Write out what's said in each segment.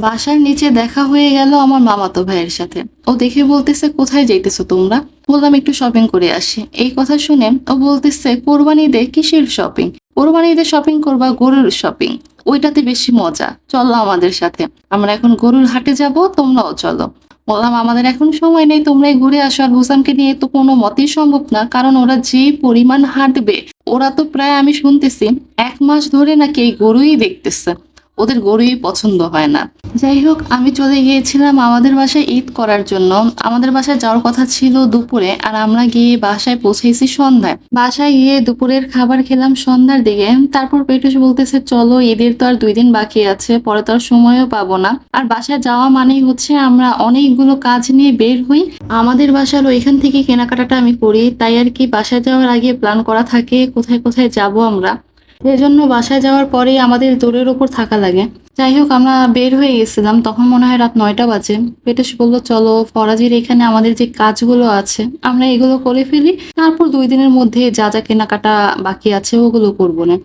বাসার নিচে দেখা হয়ে গেল আমার মামাতো ভাইয়ের সাথে। ও দেখে বলতেছে কোথায় যাইতেছো তোমরা? বললাম একটু শপিং করে আসি। এই কথা শুনে ও বলতেছে কোরবানি ঈদে কিসের শপিং কোরবানি ঈদে শপিং করবা গরুর শপিং ওইটাতে বেশি মজা। চলো আমাদের সাথে। আমরা এখন গরুর হাটে যাব তোমরাও চলো। বললাম, আমাদের এখন সময় নেই, তোমরাই ঘুরে আসো। আর হুসামকে নিয়ে তো কোনো মতেই সম্ভব না, কারণ ওরা যে পরিমাণ হাঁটবে, ওরা তো প্রায় আমি শুনতেছি এক মাস ধরে নাকি এই গরুই দেখতেছে। ওদের গরুই পছন্দ হয় না। যাই হোক, আমি চলে গিয়েছিলাম আমাদের বাসায় ঈদ করার জন্য। আমাদের বাসায় যাওয়ার কথা ছিল দুপুরে আর আমরা গিয়ে বাসায় পৌঁছেছি সন্ধ্যায়। বাসায় গিয়ে দুপুরের খাবার খেলাম সন্ধ্যার দিকে। তারপর পেটুস বলতেছে, চলো, ঈদের তো আর দুই দিন বাকি আছে, পরে তো আর সময়ও পাবো না। আর বাসায় যাওয়া মানেই হচ্ছে আমরা অনেকগুলো কাজ নিয়ে বের হই। আমাদের বাসার ওইখান থেকে কেনাকাটাটা আমি করি, তাই আর কি বাসায় যাওয়ার আগে প্ল্যান করা থাকে কোথায় কোথায় যাব আমরা। এজন্য বাসায় যাওয়ার পরেই আমাদের দৌড়ের ওপর থাকা লাগে। যাই হোক, আমরা বের হয়ে গেছিলাম। তখন মনে হয় রাত নয়টা বাজে। পেটেশ বলল, চলো ফরাজির এখানে আমাদের যে কাজগুলো আছে, আমরা এগুলো করে ফেলি। তারপর দুই দিনের মধ্যে যা যা কেনাকাটা বাকি আছে, ওগুলো করব না।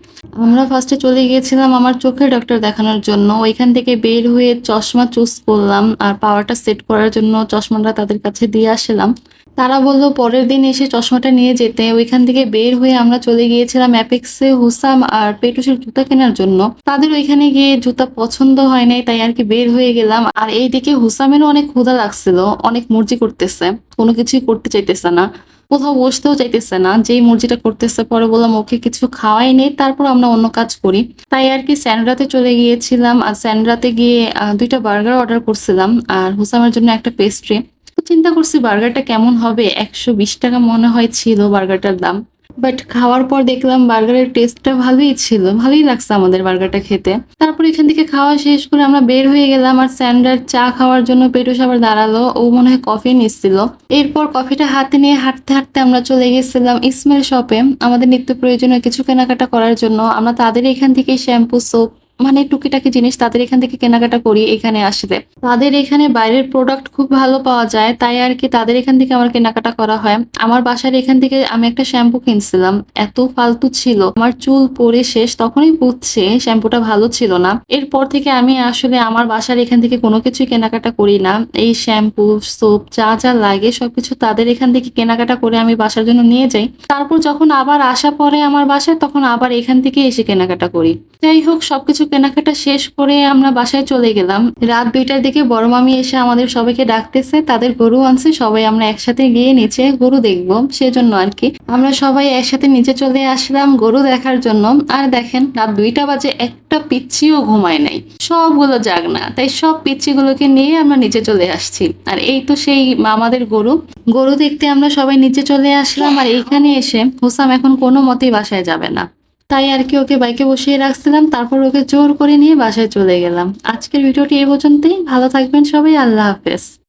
আমরা ফার্স্টে চলে গিয়েছিলাম আমার চোখের ডক্টর দেখানোর জন্য। ওইখান থেকে বের হয়ে চশমা চুজ করলাম। আর পাওয়ারটা সেট করার জন্য চশমাটা তাদের কাছে দিয়ে আসলাম। তারা বলল, পরের দিন এসে চশমাটা নিয়ে যেতে। ওইখান থেকে বের হয়ে আমরা চলে গিয়েছিলাম অ্যাপেক্সে হুসাম আর পেটুসের জুতা কেনার জন্য। তাদের ওইখানে গিয়ে জুতা পছন্দ হয় নাই, তাই আর কি বের হয়ে গেলাম। আর এইদিকে হুসামেরও অনেক ক্ষুধা লাগছিল, অনেক মর্জি করতেছে, কোনো কিছুই করতে চাইতেছে না, কোথাও বসতেও চাইতেছে না। যেই মর্জিটা করতেছে, পরে বললাম, ওকে কিছু খাওয়াই নেই তারপর আমরা অন্য কাজ করি। তাই আর কি স্যান্ড্রাতে চলে গিয়েছিলাম। আর স্যান্ড্রাতে গিয়ে দুইটা বার্গার অর্ডার করছিলাম। আর হুসামের জন্য একটা পেস্ট্রি। চিন্তা করছি বার্গারটা কেমন হবে? একশো বিশ টাকা মনে হয় ছিল বার্গারটার দাম। বাট খাওয়ার পর দেখলাম বার্গারের টেস্টটা ভালোই ছিল, ভালোই লাগছে আমাদের বার্গারটা খেতে। তারপর এখান থেকে খাওয়া শেষ করে আমরা বের হয়ে গেলাম আর স্যান্ডার চা খাওয়ার জন্য পেটুস আবার দাঁড়াল। ও মনে হয় কফি নিচ্ছিল। এরপর কফিটা হাতে নিয়ে হাঁটতে হাঁটতে আমরা চলে গেছিলাম ইসমেল শপে আমাদের নিত্য প্রয়োজনীয় কিছু কেনাকাটা করার জন্য আমরা তাদের এখান থেকে শ্যাম্পু সোপ মানে টুকিটাকি জিনিস তাদের এখান থেকে কেনাকাটা করি, এখানে আসলে। তাদের এখানে বাইরের প্রোডাক্ট খুব ভালো পাওয়া যায়, তাই আর কি তাদের এখান থেকে আমার কেনাকাটা করা হয়। আমার বাসার এখান থেকে আমি একটা শ্যাম্পু কিনছিলাম, এত ফালতু ছিল। আমার চুল পরে শেষ, তখনই বুঝছে শ্যাম্পুটা ভালো ছিল না। এরপর থেকে আমি আসলে আমার বাসার এখান থেকে কোনো কিছুই কেনাকাটা করি না। এই শ্যাম্পু সোপ যা যা লাগে সবকিছু তাদের এখান থেকে কেনাকাটা করে আমি বাসার জন্য নিয়ে যাই। তারপর যখন আবার আসা পরে আমার বাসায়, তখন আবার এখান থেকে এসে কেনাকাটা করি। যাই হোক, সবকিছু কেনাকাটা শেষ করে আমরা বাসায় চলে গেলাম। রাত দুইটার দিকে বড় মামি এসে আমাদের সবাইকে ডাকতেছে, তাদের গরু আনছে, সবাই আমরা একসাথে গিয়ে নিচে গরু দেখব, সেজন্য আর কি। আমরা সবাই একসাথে নিচে চলে আসলাম গরু দেখার জন্য। আর দেখেন, রাত দুইটা বাজে, একটা পিচ্ছিও ঘুমায় নাই। সবগুলো জাগ না, তাই সব পিচ্ছিগুলোকে নিয়ে আমরা নিচে চলে আসছি। আর এই তো সেই আমাদের গরু। গরু দেখতে আমরা সবাই নিচে চলে আসলাম, আর এইখানে এসে হুসাম এখন কোনো মতেই বাসায় যাবে না। তাই আর কি ওকে বাইকে বসিয়ে রাখছিলাম, তারপর ওকে জোর করে নিয়ে বাসায় চলে গেলাম। আজকের ভিডিওটি এই পর্যন্তই, ভালো থাকবেন সবাই, আল্লাহ হাফেজ।